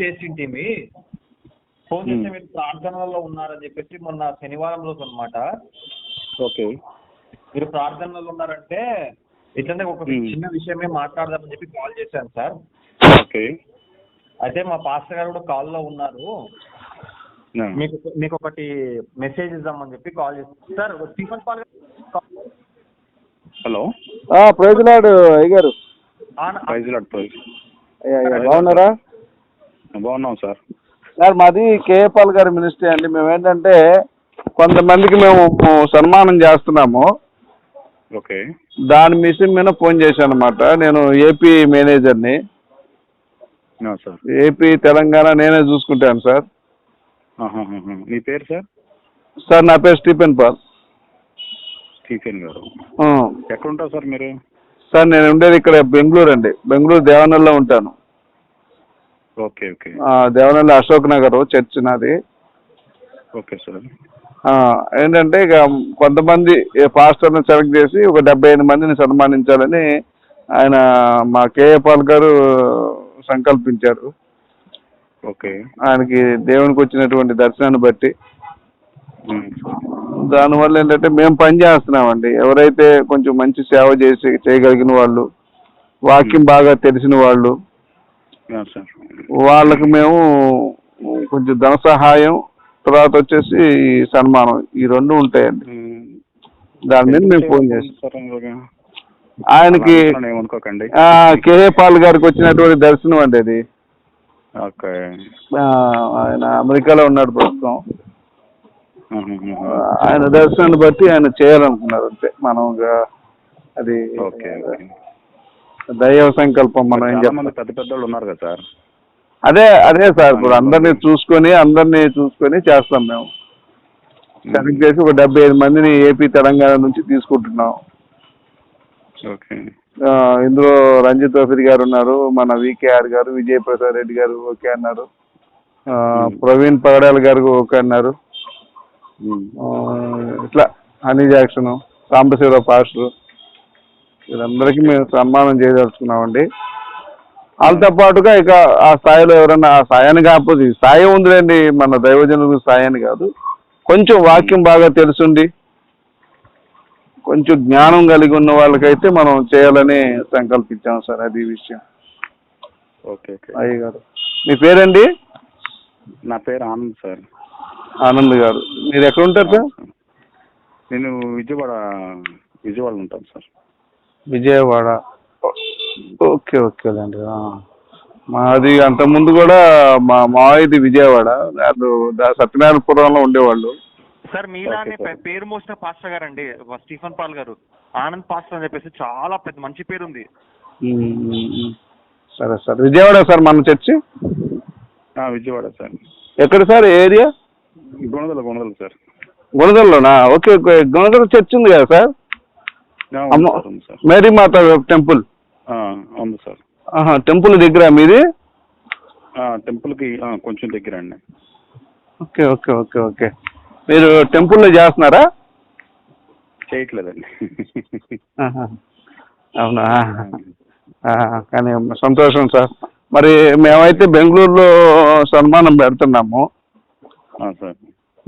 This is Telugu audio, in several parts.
చేసింటిమి. ఫోన్ చేస్తే మీరు ప్రార్థనలో ఉన్నారని చెప్పేసి మొన్న శనివారం రోజు అన్నమాట. ఓకే. మీరు ప్రార్థనలో ఉన్నారంటే ఇట్లనే ఒక. చిన్న విషయమే మాట్లాడదామని చెప్పి కాల్ చేశాను సార్. ఓకే. అయితే మా పాస్టర్ గారు కూడా కాల్లో ఉన్నారు. మీకు మీకు ఒకటి మెసేజ్ ఇద్దామని చెప్పి కాల్ చేస్తాను సార్ స్టీఫన్ పాల్ గారు హలో. ప్రైజ్ లాడు అయ్యగారు. ఆన- ప్రైజ్ లాడ్ ప్రైజ్. అయ్యా, అయ్యా, బాగున్నారా? బాగున్నాం సార్. సార్ మాది కేఏ పాల్ గారి మినిస్ట్రీ అండి. మేము ఏంటంటే కొంతమందికి మేము సన్మానం చేస్తున్నాము. ఓకే. దాని మిషన్ మీద ఫోన్ చేశాను అనమాట నేను ఏపీ మేనేజర్ని. సార్. ఏపీ తెలంగాణ నేనే చూసుకుంటాను సార్. మీ పేరు సార్? సార్ నా పేరు స్టీఫెన్ పాల్. స్టీఫెన్ గారు. ఎక్కడ ఉంటారు సార్ మీరు? సార్ నేను ఉండేది ఇక్కడ బెంగళూరు అండి. బెంగళూరు దేవనల్లో ఉంటాను. Okay okay. Devanahalli Ashok Nagar church నాది. Okay sir. ఏంటంటే ఇక కొంతమంది పాస్టర్ని సెలెక్ట్ చేసి ఒక డెబ్బై ఐదు మందిని సన్మానించాలని ఆయన మా కేఏ పాల్ గారు సంకల్పించారు. ఓకే. ఆయనకి దేవునికి వచ్చినటువంటి దర్శనాన్ని బట్టి. దానివల్ల ఏంటంటే మేము పని చేస్తున్నామండి. ఎవరైతే కొంచెం మంచి సేవ చేసి చేయగలిగిన వాళ్ళు వాక్యం బాగా తెలిసిన వాళ్ళు వాళ్ళకి మేము కొంచెం ధన సహాయం తర్వాత వచ్చేసి సన్మానం ఈ రెండు ఉంటాయండి. దాని మీద మేము ఫోన్ చేస్తాం. ఆయనకి కేఏ పాల్ గారికి వచ్చినటువంటి దర్శనం అండి అది. ఆయన అమెరికాలో ఉన్నాడు ప్రస్తుతం. ఆయన దర్శనాన్ని బట్టి ఆయన చేయాలనుకున్నారు అంతే. మనం అది దైవ సంకల్పం మనం ఏం చాలా చెప్పాలి మంది పెద్ద పెద్ద వాళ్ళు ఉన్నారు కదా సార్. అదే అదే సార్ ఇప్పుడు అందరినీ చూసుకొని అందరినీ చూసుకొని చేస్తాం మేము. సెలెక్ట్ చేసి ఒక డెబ్బై ఐదు మందిని ఏపీ తెలంగాణ నుంచి తీసుకుంటున్నాం. ఓకే. ఆ, ఇందులో రంజిత్ వఫీర్ గారు ఉన్నారు మన వికేఆర్ గారు విజయ్ ప్రసాద్ రెడ్డి గారు ఓకే అన్నారు. ఆ, ప్రవీణ్ పగడాల్ గారు ఓకే అన్నారు. ఉమ్. ఆ, ఇట్లా హనీ జాక్సన్ సాంబశివరావు పాస్టర్. వీళ్ళందరికీ మేము సన్మానం చేయదలుచుకున్నామండి. వాళ్ళతో పాటుగా ఇక ఆ స్థాయిలో ఎవరైనా ఆ స్థాయిని కాకపోతే స్థాయి ఉందిలేండి మన దైవజనులకు స్థాయి అని కాదు. కొంచెం వాక్యం బాగా తెలుసుండి. కొంచెం జ్ఞానం కలిగి ఉన్న వాళ్ళకైతే మనం చేయాలని సంకల్పించాం సార్ అది విషయం. Okay okay. అయ్య గారు మీ పేరండి? నా పేరు ఆనంద్ సార్. ఆనంద్ గారు. మీరు ఎక్కడ ఉంటారు సార్? నేను విజయవాడ విజయవాడ ఉంటాను సార్. విజయవాడ. ఓకే ఓకేలేండి. మాది అంతకుముందు కూడా మా మావయ్యది విజయవాడ. వాళ్ళు సత్యనారాయణపురంలో ఉండేవాళ్ళు. సార్ మీలానే పేరు మోసిన పాస్టర్ గారు అండి స్టీఫన్ పాల్ గారు. ఆనంద్ పాస్టర్ అని చెప్పేసి చాలా పెద్ద మంచి పేరు ఉంది. సరే సార్. విజయవాడ సార్ మన చర్చి? ఆ, విజయవాడ సార్. ఎక్కడ sir area? Gunadala Gunadala sir. గుణదల్లోనా okay okay. Gunadala church ఉంది కదా సార్ ఆ, ఉంది అమ్మ సార్, ఉంది సార్ మేరీ మాత టెంపుల్. ఉంది సార్. టెంపుల్ దగ్గర మీది? టెంపుల్కి కొంచెం దగ్గర అండి. Okay okay okay okay. మీరు టెంపుల్లో చేస్తున్నారా? చేయట్లేదండి. అవునా? కానీ సంతోషం సార్. మరి మేమైతే బెంగళూరులో సన్మానం పెడుతున్నాము.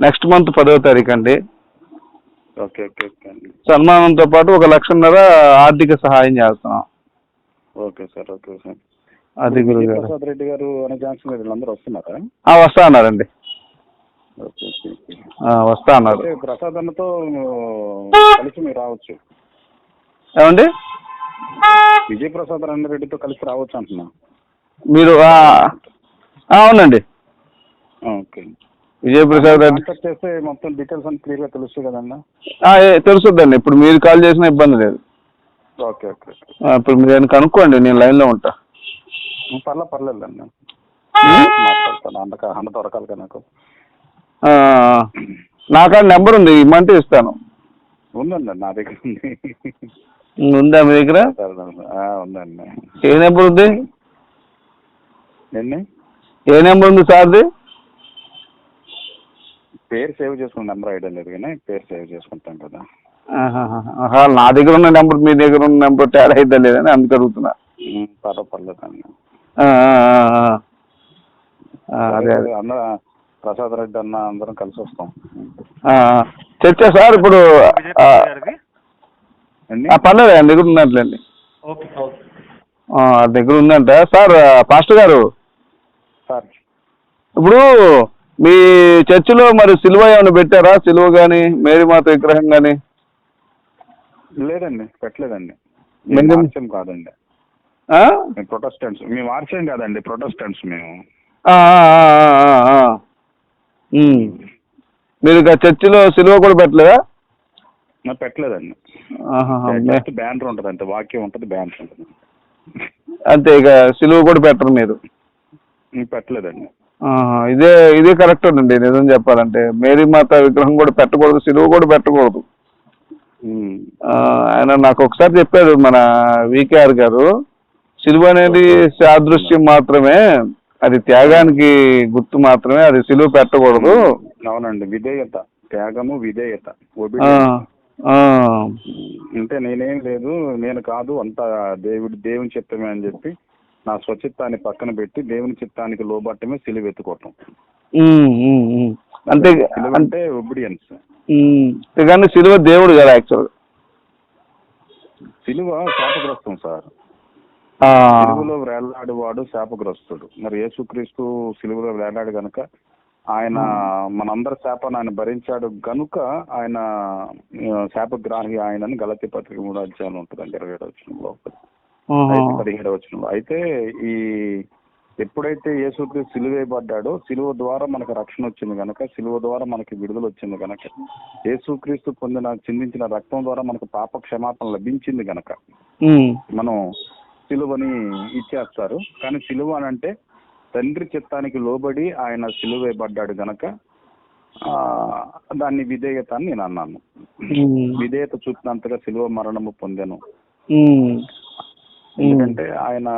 నెక్స్ట్ మంత్ పదవ తారీఖు అండి. ఓకే ఓకే ఓకే అండి. సన్మానంతో పాటు ఒక లక్షన్నర ఆర్థిక సహాయం చేస్తున్నాం. Okay sir okay sir. అది ప్రసాద్ రెడ్డి గారు అనే జాన్సన్ గారు వీళ్ళందరూ వస్తున్నారా? ఆ, వస్తా అన్నారండి. Okay okay okay. ఆ, వస్తా అన్నారు. అంటే ప్రసాద్ అన్నతో కలిసి మీరు రావచ్చు. ఏమండి? విజయ్ ప్రసాద్ రెడ్డితో కలిసి రావచ్చు అంటున్నా. మీరు ఆ, ఆ, అవునండి. ఆ, ఓకే. విజయప్రసాద్ రెడ్డి కాంటాక్ట్ చేస్తే మొత్తం డీటెయిల్స్ అన్ని క్లియర్గా తెలుస్తుంది కదన్నా? తెలుసుద్దండి. ఇప్పుడు మీరు కాల్ చేసిన ఇబ్బంది లేదు. ఓకే ఓకే ఆ, ఇప్పుడు మీరు నేను కనుక్కోండి నేను లైన్లో ఉంటా. పర్లే పర్లేదు అన్న? మాట్లాడతాను. అందక అంద దొరకాలి కదా నాకు. ఆ, నాకు ఆ నెంబర్ ఉంది ఇమ్మంటే ఇస్తాను. ఉందండి నా దగ్గర ఉంది. ఉందా మీ దగ్గర? ఆ, ఉందండి. ఏ నెంబర్ ఉంది? ఎన్ని ఏ నెంబర్ ఉంది సార్ది? పేరు సేవ్ చేసుకున్న నెంబర్ ఐడియా లేదు కానీ పేరు సేవ్ చేసుకుంటాం కదా. నా దగ్గర ఉన్న నెంబర్ మీ దగ్గర ఉన్న నెంబర్ తేడా అయితే లేదని అందుకు అడుగుతున్నా. ఉం, పర్లేదు పర్లేదు అన్న అదే అదే. అన్న ప్రసాద్ రెడ్డి అన్న అందరం కలిసి వస్తాం. చర్చ సార్ ఇప్పుడు పర్లేదు ఆయన దగ్గర ఉన్నట్లేండి ఓకే ఓకే. ఆ, ఆ దగ్గర ఉందంట. Sir pastor garu. సార్. ఇప్పుడు మీ చర్చిలో మరి సిలువ ఏమైనా పెట్టారా? సిలువ కానీ మేరీమాత విగ్రహం కానీ లేదండి పెట్టలేదండి. మేము- కాదండి. ప్రొటెస్టెంట్స్ మేము మార్చేం కాదండి ప్రొటెస్టెంట్స్ మేము. మీరు ఇక చర్చిలో సిలువ కూడా పెట్టలేదా? పెట్టలేదండి. బ్యానర్ ఉంటుంది అంతే వాక్యం ఉంటుంది బ్యానర్ ఉంటుంది. అంతే ఇక సిలువ కూడా పెట్టరు మీరు. పెట్టలేదండి. ఇదే ఇదే కరెక్ట్ అండి నిజం చెప్పాలంటే. మేరీ మాత విగ్రహం కూడా పెట్టకూడదు సిలువ కూడా పెట్టకూడదు. ఆయన నాకు ఒకసారి చెప్పారు మన వికేఆర్ గారు సిలువ అనేది సాదృశ్యం మాత్రమే అది త్యాగానికి గుర్తు మాత్రమే అది సిలువ పెట్టకూడదు. అవునండి విధేయత త్యాగము విధేయత అంటే నేనేం లేదు నేను కాదు అంతా దేవుడి దేవుని చిత్తమే అని చెప్పి నా స్వచిత్తాన్ని పక్కన పెట్టి దేవుని చిత్తానికి లోబట్టమే సిలువ ఎత్తుకోవటం ఉమ్, ఉమ్, ఉమ్. అంతే సిలువ అంతే అంటే ఒబిడియన్స్. కానీ సిలువ దేవుడు కదా యాక్చువల్ సిలువ శాపగ్రస్తం సార్. సిలువలో వేలాడువాడు శాపగ్రస్తుడు. మరి యేసుక్రీస్తు సిలువలో వేలాడు గనుక ఆయన మనందరి శాపాన్ని ఆయన భరించాడు గనుక ఆయన శాపగ్రాహి ఆయనని గలతి పత్రిక మూడు అధ్యాయం ఉంటుందండి ఇరవై ఏడు వచ్చినంలో అయితే పదిహేడు వచ్చినంలో అయితే ఈ ఎప్పుడైతే యేసుక్రీస్తు సిలువేయబడ్డాడో సిలువ ద్వారా మనకు రక్షణ వచ్చింది గనక సిలువ ద్వారా మనకి విడుదల వచ్చింది గనక యేసుక్రీస్తు పొందిన చిందించిన రక్తం ద్వారా మనకు పాప క్షమాపణ లభించింది గనక మనం సిలువని ఇచ్చేస్తారు. కానీ సిలువ అని అంటే తండ్రి చిత్తానికి లోబడి ఆయన సిలువేయబడ్డాడు గనక ఆ, దాన్ని విధేయత అని నేను అన్నాను. విధేయత చూపినంతగా సిలువ మరణము పొందాను. ఎందుకంటే ఆయన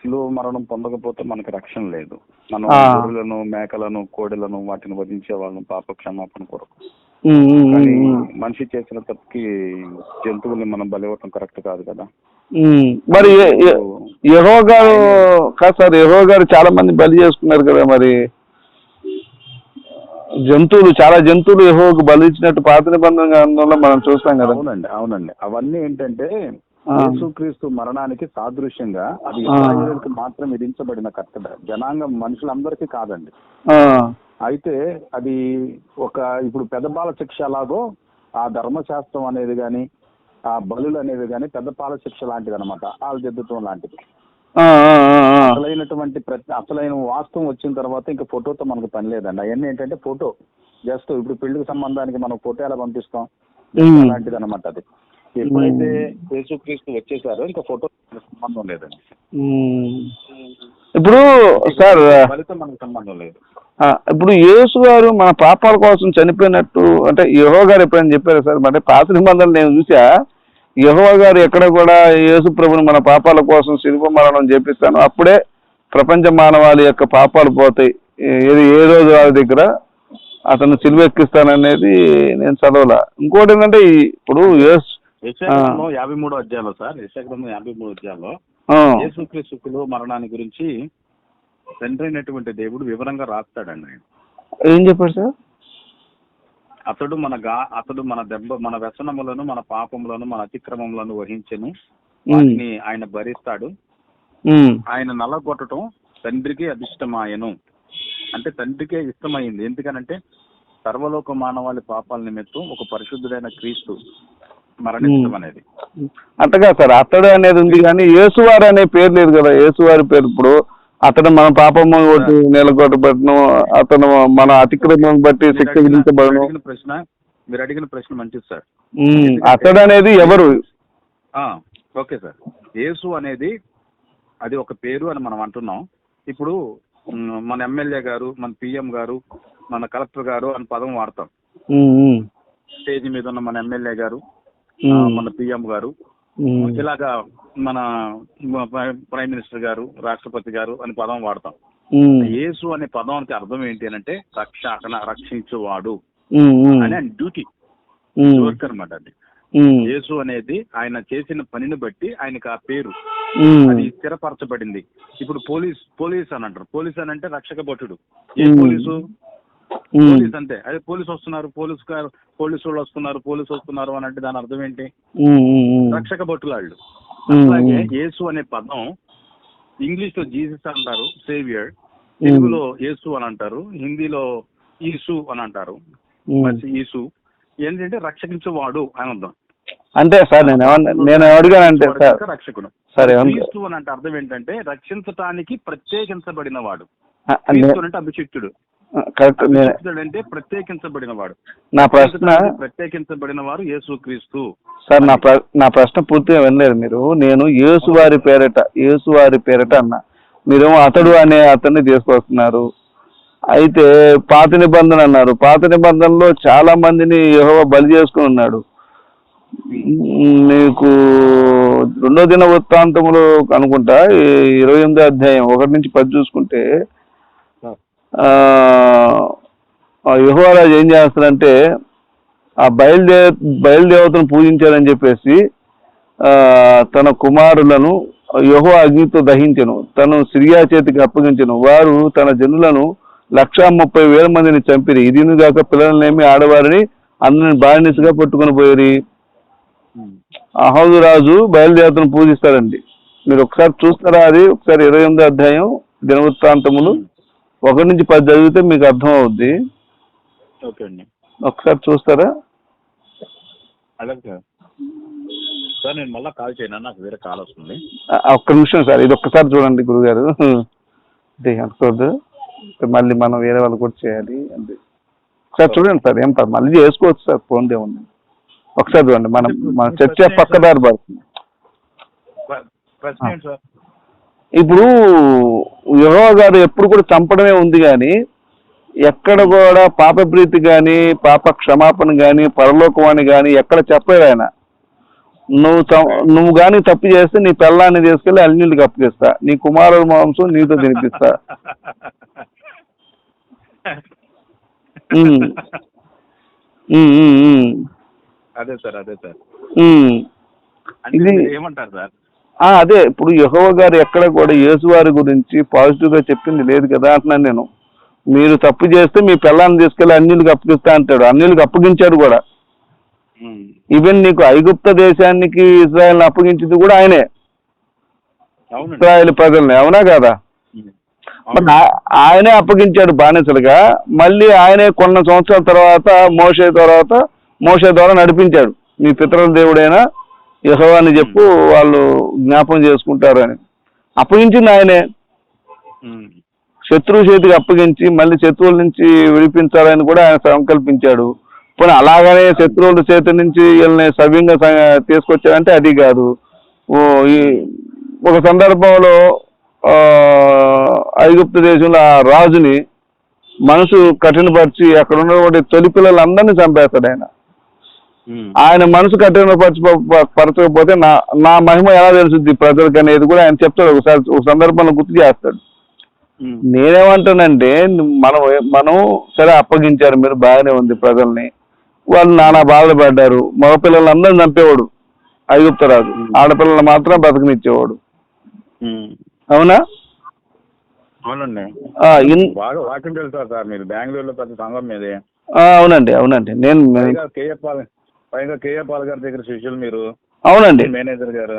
సిలువ మరణం పొందకపోతే మనకి రక్షణ లేదు. మనం. గొర్రెలను మేకలను కోడెలను వాటిని వధించే వాళ్ళం పాప క్షమాపణ కొరకు కానీ మనిషి చేసిన తప్పుకి జంతువుల్ని మనం బలివ్వటం కరెక్ట్ కాదు కదా. మరి యెహో గారు కాదు సార్ యెహో గారు చాలా మంది బలి చేసుకున్నారు కదా మరి. జంతువులు చాలా జంతువులు యెహోవాకు బలి ఇచ్చినట్టు పాత నిబంధన మనం చూస్తాం కదా. అవునండి అవునండి. అవన్నీ ఏంటంటే. యేసుక్రీస్తు మరణానికి సాదృశ్యంగా అది. ఇస్రాయేలుకి మాత్రం విధించబడిన కట్టడ జనాంగం మనుషులందరికీ కాదండి. అయితే అది ఒక ఇప్పుడు పెద్దపాల శిక్ష ఎలాగో ఆ ధర్మశాస్త్రం అనేది కానీ ఆ బలులు అనేవి కానీ పెద్దపాల శిక్ష లాంటిది. అనమాట ఆల్దిద్దతం లాంటిది. అసలైనటువంటి ప్రతి అసలైన వాస్తవం వచ్చిన తర్వాత ఇంకా ఫోటోతో మనకు పని లేదండి. అవన్నీ ఏంటంటే ఫోటో. జస్ట్ ఇప్పుడు పెళ్ళికి సంబంధానికి మనం ఫోటో ఎలా పంపిస్తాం. అలాంటిది అనమాట అది. ఎప్పుడైతే యేసుక్రీస్తు వచ్చేసారో ఇంకా ఫోటో సంబంధం లేదండి. ఇప్పుడు సార్ ఫలితం మనకు సంబంధం లేదు. ఇప్పుడు యేసు గారు మన పాపాల కోసం చనిపోయినట్టు అంటే యహో గారు ఎప్పుడైనా చెప్పారు సార్? అంటే పాత నిబంధనలు నేను చూసా యహో గారు ఎక్కడ కూడా యేసు ప్రభుని మన పాపాల కోసం శిల్ప మరణం చేపిస్తాను. అప్పుడే ప్రపంచ మానవాళి యొక్క పాపాలు పోతాయి. ఏది ఏ రోజు వారి దగ్గర అతను సిలువ ఎక్కిస్తాననేది నేను చదవలా. ఇంకోటి ఏంటంటే ఇప్పుడు యేసు యశాగ్రంథం యాభై మూడో అధ్యాయంలో సార్. యశాగ్రంథం యాభై మూడో అధ్యాయంలో ఆ, యేసుక్రీస్తులో మరణాన్ని గురించి తండ్రి అయినటువంటి దేవుడు వివరంగా రాస్తాడండి. ఏం చెప్పారు సార్? అతడు మన గా అతడు మన దెబ్బ మన వ్యసనములను మన పాపములను మన అతిక్రమములను వహించెను. వాటిని ఆయన భరిస్తాడు. ఆయన నల్లగొట్టడం తండ్రికి అభిష్టమాయను అంటే తండ్రికే ఇష్టమైంది. ఎందుకనంటే సర్వలోక మానవాళి పాపాల నిమిత్తం ఒక పరిశుద్ధుడైన క్రీస్తు మరణించడం అనేది. అంతగా సార్ అతడు అనేది ఉంది కానీ యేసువారు అనే పేరు లేదు కదా. యేసువారి పేరు ఇప్పుడు అతడు మన పాపము కొట్టి నెలకొట్టబడను అతను మన అతిక్రమం బట్టి శిక్ష విధించబడను. ప్రశ్న మీరు అడిగిన ప్రశ్న మంచిది సార్. అతడు అనేది ఎవరు? ఆ, ఓకే సార్. యేసు అనేది అది ఒక పేరు అని మనం అంటున్నాం. ఇప్పుడు మన ఎమ్మెల్యే గారు మన పిఎం గారు మన కలెక్టర్ గారు అని పదం వాడతాం. స్టేజ్ మీద ఉన్న మన ఎమ్మెల్యే గారు మన పిఎం గారు. ఇలాగా మన ప్రైమ్ మినిస్టర్ గారు రాష్ట్రపతి గారు అని పదం వాడతాం. యేసు అనే పదానికి అర్థం ఏంటి అని అంటే రక్షణ రక్షించువాడు అని ఆయన డ్యూటీ. వర్క్ అనమాట అది. ఉమ్, యేసు అనేది ఆయన చేసిన పనిని బట్టి ఆయనకు ఆ పేరు. అది స్థిరపరచబడింది. ఇప్పుడు పోలీస్ పోలీస్ అని అంటారు. పోలీస్ అని అంటే రక్షక భటుడు. ఏ. పోలీసు? పోలీస్ అంతే. అదే పోలీస్ వస్తున్నారు పోలీస్ పోలీసు వాళ్ళు వస్తున్నారు పోలీసు వస్తున్నారు అని అంటే దాని అర్థం ఏంటి? రక్షక భటులాళ్ళు. అలాగే. యేసు అనే పదం ఇంగ్లీష్లో జీసస్ అంటారు సేవియర్. తెలుగులో యేసు అని అంటారు హిందీలో ఈసు అని అంటారు. ఈసు. ఏంటంటే రక్షించేవాడు అని అర్థం. అంటే సార్ నేను నేను అడిగానంటే సార్. రక్షకుడు. సరే. క్రీస్తు అని అంటే అర్థం ఏంటంటే రక్షించటానికి ప్రత్యేకించబడిన వాడు. అంటే అభిషిక్తుడు. కరెక్ట్. అంటే ప్రత్యేకించబడిన వాడు నా ప్రశ్న ప్రత్యేకించబడిన వారు యేసు క్రీస్తు సార్ నా నా ప్రశ్న పూర్తిగా వినలేదు మీరు. నేను యేసువారి పేరట యేసువారి పేరట అన్న. మీరేమో అతడు అనే అతన్ని తీసుకొస్తున్నారు. అయితే పాత నిబంధన అన్నారు. పాత నిబంధనలో చాలా మందిని యెహోవా బలి చేసుకుని ఉన్నాడు. మీకు రెండో దిన వృత్తాంతములు అనుకుంటా ఈ ఇరవై ఎనిమిదో అధ్యాయం ఒకటి నుంచి పది చూసుకుంటే ఆ ఏం చేస్తారంటే ఆ బయలుదే బయలుదేవతను పూజించారని చెప్పేసి తన కుమారులను యహో అగ్నితో దహించను. తను సిరియా చేతికి అప్పగించను. వారు తన జనులను లక్షా ముప్పై వేల మందిని చంపిరి. ఇదిను కాక పిల్లలనేమి ఆడవారిని అందరిని బానిసగా పట్టుకొని పోయి అహోదు రాజు బయలుదేవతను పూజిస్తారండి మీరు ఒకసారి చూస్తారా అది? ఒకసారి ఇరవై ఎనిమిదో అధ్యాయం దినవృత్తాంతములు. ఒకటి నుంచి పది చదివితే మీకు అర్థం అవుద్ది. ఓకే అండి. ఒకసారి చూస్తారా? అలాగే సార్. సార్ నేను మళ్ళీ కాల్ చేయను? నాకు వేరే కాల్ వస్తుంది. ఒక్క నిమిషం సార్ ఇది ఒక్కసారి చూడండి గురుగారు. ఇది అనుకోవద్దు మళ్ళీ మనం వేరే వాళ్ళు కూడా చేయాలి అంతే. ఒకసారి చూడండి సార్ ఏం పర్లేదు మళ్ళీ చేసుకోవచ్చు సార్ ఫోన్ ఉంది ఒకసారి చూడండి మనం మన చర్చ పక్కదారి పడుతుంది. ప్ర- ప్రశ్న సార్? ఇప్పుడు యహో గారు ఎప్పుడు కూడా చంపడమే ఉంది కానీ ఎక్కడ కూడా పాప ప్రీతి కానీ పాప క్షమాపణ కానీ పరలోకవాణి కానీ ఎక్కడ చెప్పలేదు ఆయన. నువ్వు నువ్వు కానీ తప్పు చేస్తే నీ పిల్లాన్ని తీసుకెళ్ళి అల్లీళ్ళకి అప్పగిస్తా. నీ కుమారుడు మాంసం నీతో తినిపిస్తా. అదే సార్ అదే సార్. ఇది- ఏమంటారు సార్? అదే ఇప్పుడు యహోవ గారు ఎక్కడ కూడా యేసువారి గురించి పాజిటివ్గా చెప్పింది లేదు కదా అంటున్నాను నేను. మీరు తప్పు చేస్తే మీ పిల్లాన్ని తీసుకెళ్ళి అన్నిళ్ళకి అప్పగిస్తా అంటాడు. అన్నిళ్ళకి అప్పగించాడు కూడా. ఈవెన్ నీకు ఐగుప్త దేశానికి ఇజ్రాయెల్ అప్పగించింది కూడా ఆయనే. ఇజ్రాయెల్ ప్రజల్ని అవునా కదా. మరి ఆయనే అప్పగించాడు బానిసలుగా. మళ్ళీ ఆయనే కొన్ని సంవత్సరాల తర్వాత మోసే తర్వాత మోసే ద్వారా నడిపించాడు. మీ పితరుల దేవుడైన యహోవా అని చెప్పు వాళ్ళు జ్ఞాపకం చేసుకుంటారు అని. అప్పగించింది ఆయనే. శత్రువు చేతికి అప్పగించి మళ్ళీ శత్రువుల నుంచి విడిపించాలని కూడా ఆయన సంకల్పించాడు. పోనీ అలాగనే శత్రువుల చేతి నుంచి వీళ్ళని సవ్యంగా తీసుకొచ్చాడంటే అది కాదు. ఓ ఈ ఒక సందర్భంలో ఐగుప్తు దేశంలో ఆ రాజుని మనసు కఠినపరిచి అక్కడ ఉన్నటువంటి తొలి పిల్లలందరినీ చంపేస్తాడు ఆయన. ఆయన మనసు కఠినపరచ పరచకపోతే నా నా మహిమ ఎలా తెలుసుద్ది ప్రజలకు అనేది కూడా ఆయన చెప్తాడు. ఒకసారి ఒక సందర్భంలో గుర్తు చేస్తాడు. నేనేమంటానంటే మనం మనం సరే అప్పగించారు మీరు బాగానే ఉంది ప్రజల్ని. వాళ్ళు నానా బాధలు పడ్డారు. మగపిల్లలందరినీ చంపేవాడు ఐగుప్తరాజు. ఆడపిల్లలు మాత్రం బతకనిచ్చేవాడు. అవునా? అవునండి. తెలుసా సార్ మీరు. బెంగళూరులో పెద్ద సంఘం మీదే. అవునండి అవునండి. నేను పైగా కేఏ పాల్ గారి దగ్గర శిష్యులు మీరు అవునండి. మేనేజర్ గారు.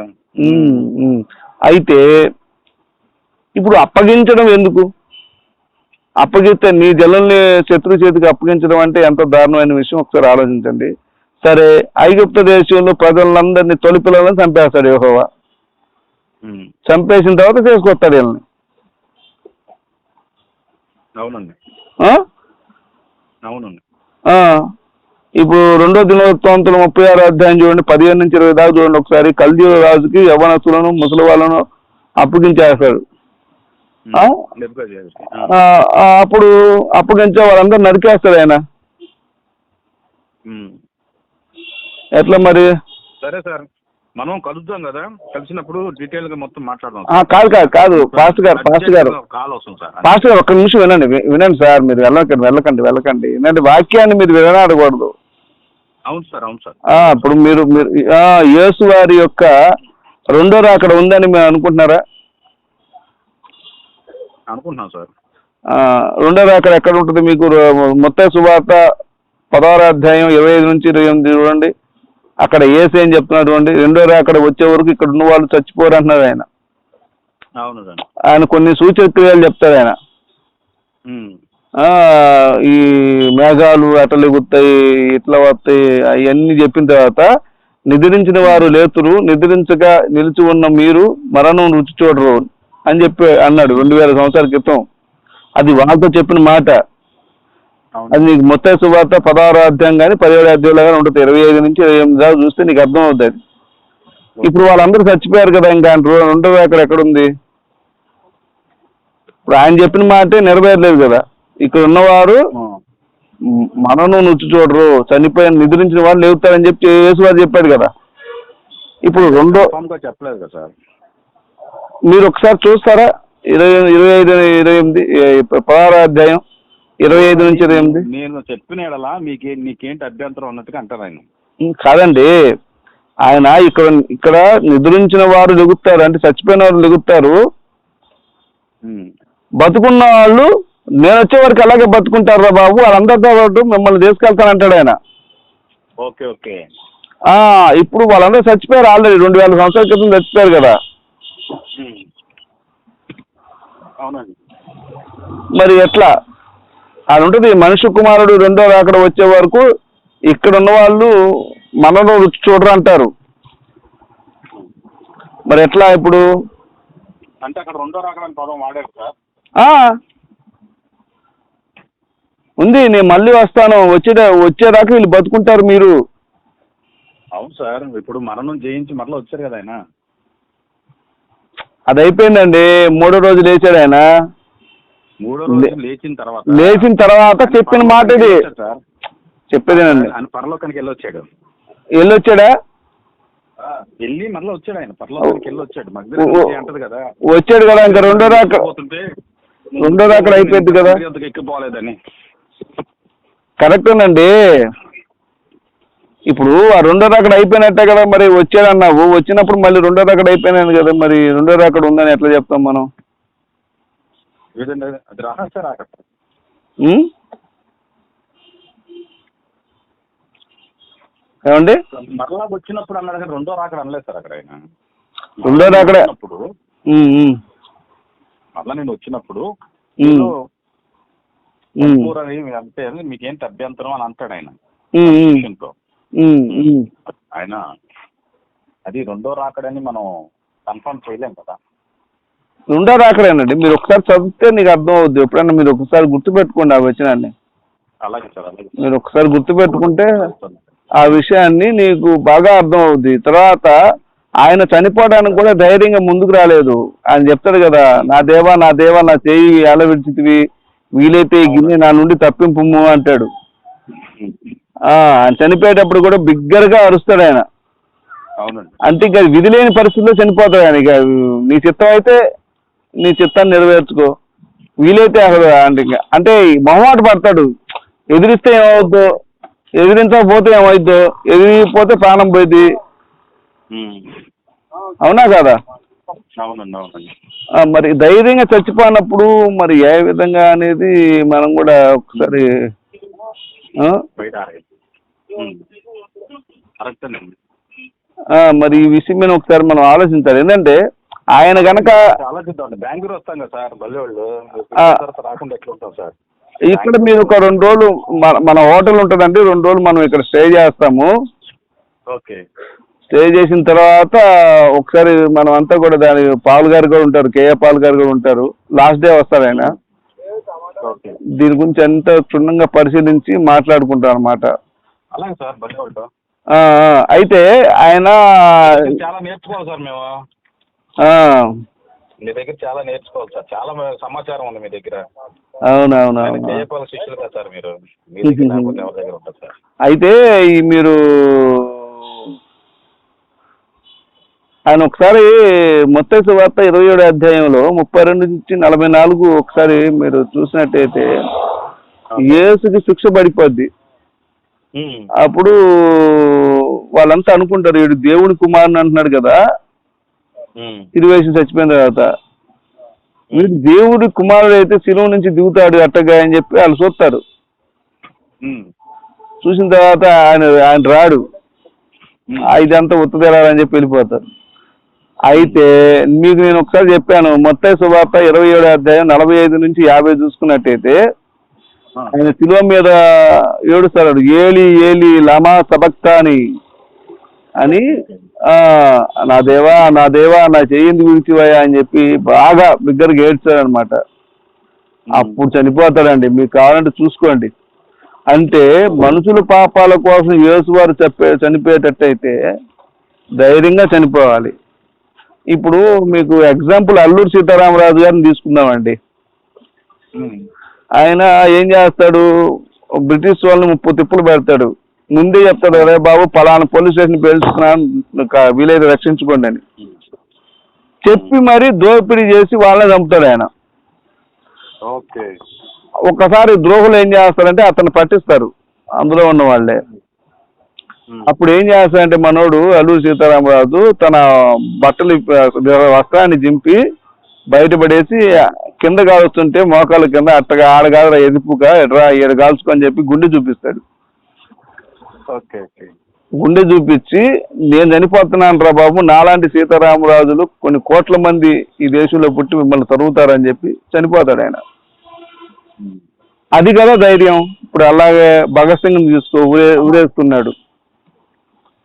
అయితే ఇప్పుడు అప్పగించడం ఎందుకు? అప్పగిస్తే నీ జల్లని శత్రు చేతికి అప్పగించడం అంటే ఎంత దారుణమైన విషయం? ఒకసారి ఆలోచించండి. సరే ఐగుప్త దేశంలో ప్రజలందరినీ తొలి పిల్లలను చంపేస్తాడు యెహోవా. చంపేసిన తర్వాత చేసుకొస్తాడు వీళ్ళని. అవునండి? అవునండి. ఇప్పుడు రెండో దినోత్సవంతులు ముప్పై ఆరు అధ్యాయం చూడండి పదిహేను నుంచి ఇరవై దాకా చూడండి ఒకసారి. కల్దీయుల రాజుకి యవనస్తులను ముసలి వాళ్ళను అప్పగించేస్తాడు అప్పుడు అప్పగించే వాళ్ళందరూ నరికేస్తాడు ఆయన. ఎట్లా మరి? సరే సార్ మనం కలుద్దాం కదా. కలిసినప్పుడు డీటెయిల్గా మొత్తం మాట్లాడదాం కాదు కాదు కాదు. పాస్టర్ గారు పాస్టర్ గారు. కాల్ వస్తుంది సార్. పాస్టర్ గారు ఒక్క నిమిషం వినండి వినండి సార్. మీరు వెళ్ళకండి వెళ్ళకండి వెళ్ళకండి. ఇలాంటి వాక్యాన్ని మీరు వినకూడదు అవును సార్ అవును సార్. ఇప్పుడు మీరు మీరు యేసు వారి యొక్క రెండో అక్కడ ఉందని మీరు అనుకుంటున్నారా? అనుకుంటున్నాం సార్. రెండో అక్కడ ఎక్కడ ఉంటుంది మీకు? మొత్తం సువార్త పదహారు అధ్యాయం ఇరవై ఐదు నుంచి ఇరవై ఎనిమిది చూడండి. అక్కడ ఏసు ఏం చెప్తున్నాడు చూడండి రెండో అక్కడ వచ్చే వరకు ఇక్కడ ఉన్న వాళ్ళు చచ్చిపోరు అంటున్నారు ఆయన. ఆయన కొన్ని సూచన క్రియలు చెప్తాడు ఆయన. ఈ మేఘాలు అటలు ఎగుతాయి ఇట్లా వస్తాయి అవన్నీ చెప్పిన తర్వాత నిద్రించిన వారు లేతురు నిద్రించక నిలిచి ఉన్న మీరు మరణం రుచి చూడరు అని చెప్పి అన్నాడు రెండు వేల సంవత్సరాల క్రితం. అది వాళ్ళతో చెప్పిన మాట. అది నీకు మొత్తం సువార్త పదహారు అధ్యాయం కానీ పదిహేడు అధ్యాయంలో కానీ ఉంటుంది. ఇరవై ఐదు నుంచి ఇరవై ఎనిమిది దాకా చూస్తే నీకు అర్థం అవుతుంది ఇప్పుడు వాళ్ళందరూ చచ్చిపోయారు కదా ఇంకా. అంటారు రెండో అక్కడ ఎక్కడుంది? ఇప్పుడు ఆయన చెప్పిన మాటే నెరవేరలేదు కదా. ఇక్కడ ఉన్నవారు మనను నుచ్చి చూడరు చనిపోయిన నిద్రించిన వాళ్ళు లేవుతారని చెప్పి యేసువారు చెప్పాడు కదా. ఇప్పుడు రెండో చెప్పలేదు కదా సార్. మీరు ఒకసారి చూస్తారా? ఇరవై ఇరవై ఐదు ఇరవై ఎనిమిది ఏ, పదహారు అధ్యాయం ఇరవై ఐదు నుంచి ఇరవై ఎనిమిది. నేను చెప్పిన ఎడలా మీకే నీకేంటి అభ్యంతరం అన్నట్టుగా అంటారు ఆయన. కాదండి. ఆయన ఇక్కడ ఇక్కడ నిద్రించిన వారు లెగుతారు అంటే చచ్చిపోయిన వారు లెగుతారు ఉమ్. బతుకున్న వాళ్ళు నేను వచ్చే వరకు అలాగే బతుకుంటారు రా బాబు వాళ్ళందరితో పాటు మిమ్మల్ని తీసుకెళ్తానంటాడు ఆయన. Okay okay. ఇప్పుడు వాళ్ళందరూ చచ్చిపోయారు ఆల్రెడీ రెండు వేల సంవత్సరాల క్రితం చచ్చిపోయారు కదా. అవునండి. మరి ఎట్లా? అది ఉంటుంది మనిషి కుమారుడు రెండో అక్కడ వచ్చే వరకు ఇక్కడ ఉన్న వాళ్ళు మనలో రుచి చూడరు అంటారు. మరి ఎట్లా ఇప్పుడు? అంటే అక్కడ రెండో రకమైన పదం వాడారు సార్. ఉంది నేను మళ్ళీ వస్తాను. వచ్చే వచ్చేదాకా వీళ్ళు బతుకుంటారు మీరు. అవును సార్ ఇప్పుడు మరణం జయించి మరలా వచ్చారు కదా ఆయన. అది అయిపోయిందండి మూడో రోజు లేచాడు ఆయన. మూడో రోజు లేచిన తర్వాత. లేచిన తర్వాత చెప్పిన మాట ఇది వెళ్ళొచ్చాడు చెప్పేదేనండి. ఆయన పరలోకానికి వెళ్ళొచ్చాడు. వెళ్ళొచ్చాడా? వెళ్ళి మరలా వచ్చాడు ఆయన. పరలోకానికి వెళ్ళి వచ్చాడు ఓ- మగ్ధుల ఓ- అంటది కదా. వచ్చాడు కదా ఇంకా రెండో దాకా. రెండో దాకా అయిపోయింది కదా. ఎక్కిపోలేదని. కరెక్టేనండి ఇప్పుడు ఆ రెండో రాకడ అయిపోయినట్టే కదా మరి వచ్చాడన్నావు వచ్చినప్పుడు మళ్ళీ రెండో రాకడ అయిపోయినాను కదా మరి రెండో రాకడ ఉందని ఎట్లా చెప్తాం మనం? ఏమండి? మరలా వచ్చినప్పుడు అన్నాడు కానీ రెండో రాకడ అనలేదు సార్ అక్కడ ఆయన. రెండో రాకడ. మరలా నేను వచ్చినప్పుడు కూరని అంటే మీకేంటి అభ్యంతరం అని అంటాడు ఆయన. ఆయన అది రెండో రాకడని మనం కన్ఫర్మ్ చేయలేం కదా. రెండో రాకడేనండి. మీరు ఒకసారి చదివితే నీకు అర్థం అవుద్ది. ఎప్పుడైనా మీరు ఒకసారి గుర్తుపెట్టుకోండి ఆ విషయాన్ని. అలాగే సార్ అలాగే మీరు ఒకసారి గుర్తుపెట్టుకుంటే ఆ విషయాన్ని నీకు బాగా అర్థం అవుద్ది. తర్వాత ఆయన చనిపోవడానికి కూడా ధైర్యంగా ముందుకు రాలేదు. ఆయన చెప్తాడు కదా నా దేవా నా దేవా నా చేయి ఎలా విడిచితివి వీలైతే గిన్నె నా నుండి తప్పింపుము అంటాడు. చనిపోయేటప్పుడు కూడా బిగ్గరగా అరుస్తాడు ఆయన. అంటే ఇక విధి లేని పరిస్థితిలో చనిపోతాడు ఆయన ఇక. నీ చిత్తం అయితే నీ చిత్తాన్ని నెరవేర్చుకో. వీలైతే అసలు అంటే ఇంకా అంటే మొహమాట పడతాడు. ఎదిరిస్తే ఏమవుద్దో ఎదిరించకపోతే ఏమవుద్దో ఎదిరిపోతే ప్రాణం పోయింది. అవునా కదా? అవునండి అవునండి. ఆ, మరి ధైర్యంగా చచ్చిపోయినప్పుడు మరి ఏ విధంగా అనేది మనం కూడా ఒకసారి మరి ఈ విషయం మీద ఒకసారి మనం ఆలోచించాలి. ఏంటంటే ఆయన గనక బెంగళూరు వస్తాం కదా సార్ రాకుండా సార్? ఇక్కడ మీరు ఒక రెండు రోజులు మన మన హోటల్ ఉంటుందండి. రెండు రోజులు మనం ఇక్కడ స్టే చేస్తాము. ఓకే. స్టే చేసిన తర్వాత ఒకసారి మనం అంతా కూడా దాని పాల్ గారు కూడా ఉంటారు కేఏ పాల్ గారు కూడా ఉంటారు. లాస్ట్ డే వస్తారు ఆయన. దీని గురించి అంతా క్షుణ్ణంగా పరిశీలించి మాట్లాడుకుంటాం అనమాట అయితే ఆయన చాలా నేర్చుకోవాలి సార్ మేము. ఆ, మీ దగ్గర చాలా నేర్చుకోవాలి సార్. చాలా సమాచారం ఉంది మీ దగ్గర. చేయపాల శిష్యులు కదా సార్ మీరు. అయితే ఈ మీరు ఆయన ఒకసారి మొత్తం వార్త ఇరవై ఏడు అధ్యాయంలో ముప్పై రెండు నుంచి నలభై నాలుగు ఒకసారి మీరు చూసినట్టయితే యేసుకి శిక్ష పడిపోద్ది. అప్పుడు వాళ్ళంతా అనుకుంటారు వీడు దేవుని కుమారుని అంటున్నాడు కదా. ఉమ్, సిలువేసి చచ్చిపోయిన తర్వాత. వీడు దేవుడి కుమారుడు అయితే శిలువ నుంచి దిగుతాడు అట్టగా అని చెప్పి వాళ్ళు చూస్తారు. చూసిన తర్వాత ఆయన ఆయన రాడు. ఇదంతా ఉత్తదేరాలని చెప్పి వెళ్ళిపోతారు. అయితే మీకు నేను ఒకసారి చెప్పాను మొత్తం సువార్త ఇరవై ఏడు అధ్యాయం నలభై ఐదు నుంచి యాభై చూసుకున్నట్టయితే ఆయన శిలువ మీద ఏడుస్తాడు ఏలి ఏలి లమా సబక్తాని అని ఆ, నా దేవా నా దేవా నా చెయ్యింది విడిచివయ్యా అని చెప్పి బాగా బిగ్గరగా ఏడ్చాడనమాట. అప్పుడు చనిపోతాడండి మీకు కావాలంటే చూసుకోండి. అంటే మనుషుల పాపాల కోసం యేసు వారు చెప్పే చనిపోయేటట్టయితే ధైర్యంగా చనిపోవాలి. ఇప్పుడు మీకు ఎగ్జాంపుల్ అల్లూరు సీతారామరాజు గారిని తీసుకుందామండి. ఆయన ఏం చేస్తాడు? బ్రిటిష్ వాళ్ళని ముప్పు తిప్పులు పెడతాడు. ముందే చెప్తాడు అరే బాబు పలానా పోలీస్ స్టేషన్ పేల్చుకున్నాను వీలైతే రక్షించుకోండి అని. చెప్పి మరి దోపిడీ చేసి వాళ్ళని చంపుతాడు ఆయన. ఓకే. ఒక్కసారి ద్రోహులు ఏం చేస్తారంటే అతను పట్టిస్తారు. అందులో ఉన్న వాళ్ళే. అప్పుడు ఏం చేస్తాడంటే మనోడు అల్లూరి సీతారామరాజు తన బట్టలు వస్త్రాన్ని చింపి బయటపడేసి కింద కాలుస్తుంటే మోకాళ్ళ కింద అట్టగా ఆడగాల ఎదుపుగా ఎడ్రా ఏడు కాల్చుకొని చెప్పి గుండె చూపిస్తాడు. గుండె చూపించి నేను చనిపోతున్నాను రా బాబు నాలాంటి సీతారామరాజులు కొన్ని కోట్ల మంది ఈ దేశంలో పుట్టి మిమ్మల్ని తరుగుతారని చెప్పి చనిపోతాడు ఆయన. అది కదా ధైర్యం. ఇప్పుడు అలాగే భగత్ సింగ్ తీసుకో ఊరే ఊరేస్తున్నాడు.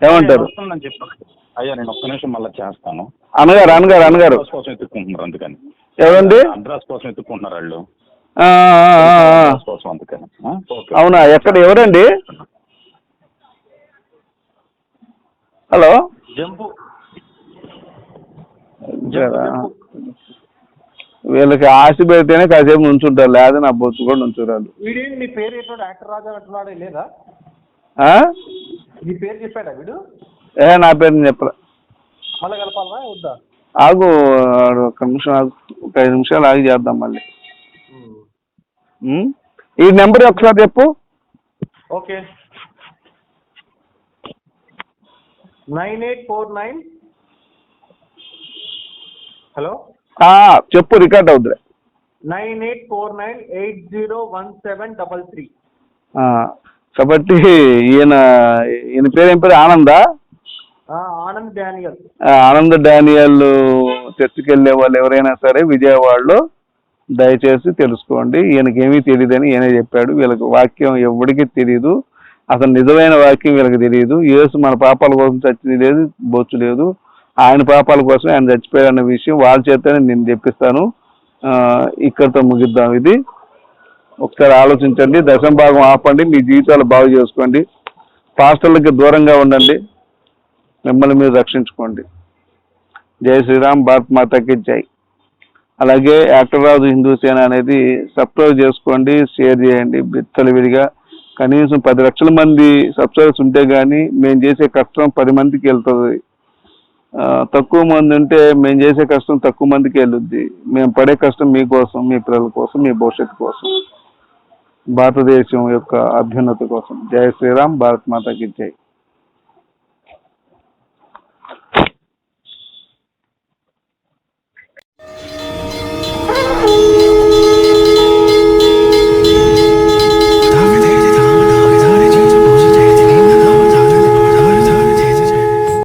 ఏమంటారు? అయ్యా నేను ఒక్క నిమిషం మళ్ళీ చేస్తాను. అనగారు అనగారు అనగారు కోసం ఎత్తుకుంటున్నారు అందుకని. ఎవరండి? అడ్రస్ కోసం ఎత్తుకుంటున్నారు వాళ్ళు. కోసం అందుకని. అవునా? ఎక్కడ ఎవరండి? హలో? జంపు వీళ్ళకి ఆశ పెడితేనే కాసేపు నుంచుంటారు లేదా నా బొచ్చు కూడా నుంచురాలు వీడేంటి నీ పేరు ఏంటో యాక్టర్ రాజా లేదా? ఆ? నీ పేరు చెప్పాడా వీడు? ఏ నా పేరు చెప్పరా మళ్ళీ కలపాలా వద్దా? ఆగు ఒక్క నిమిషం ఆగు. ఒక ఐదు నిమిషాలు ఆగి చేద్దాం మళ్ళీ? ఈ నెంబర్ ఒకసారి చెప్పు. Okay. Nine eight four nine. Hello? చెప్పు రికార్డ్ అవుతుంది nine eight four nine eight zero one seven double three. కాబట్టి ఈయన ఈయన పేరు ఏం పేరు? ఆనందా? ఆనంద్ డానియల్. ఆనంద్ డానియల్ చర్చికి వెళ్ళే వాళ్ళు ఎవరైనా సరే విజయవాడలో దయచేసి తెలుసుకోండి. ఈయనకి ఏమీ తెలియదని ఈయనే చెప్పాడు. వీళ్ళకి వాక్యం ఎవరికి తెలియదు అసలు నిజమైన వాక్యం వీళ్ళకి తెలియదు యేసు మన పాపాల కోసం చచ్చింది లేదు బొచ్చు లేదు. ఆయన పాపాల కోసం ఆయన చచ్చిపోయాడు అన్న విషయం వాళ్ళ చేతనే నేను చెప్పిస్తాను. ఇక్కడితో ముగిద్దాం ఇది. ఒకసారి ఆలోచించండి దశం భాగం ఆపండి మీ జీవితాలు బాగు చేసుకోండి పాస్టర్లకి దూరంగా ఉండండి మిమ్మల్ని మీరు రక్షించుకోండి. జై శ్రీరామ్ భారత్ మాతకి జై. అలాగే యాక్టర్ రాజు హిందూ సేన అనేది సబ్స్క్రైబ్ చేసుకోండి షేర్ చేయండి విడిగా కనీసం పది లక్షల మంది సబ్స్క్రైబర్స్ ఉంటే కానీ మేము చేసే కష్టం పది మందికి వెళ్తుంది. తక్కువ మంది ఉంటే మేము చేసే కష్టం తక్కువ మందికి వెళ్ళుద్ది మేము పడే కష్టం మీకోసం మీ పిల్లల కోసం మీ భవిష్యత్తు కోసం. భారతదేశం యొక్క అభ్యున్నతి కోసం. జై శ్రీరామ్ భారత్ మాతకి జై.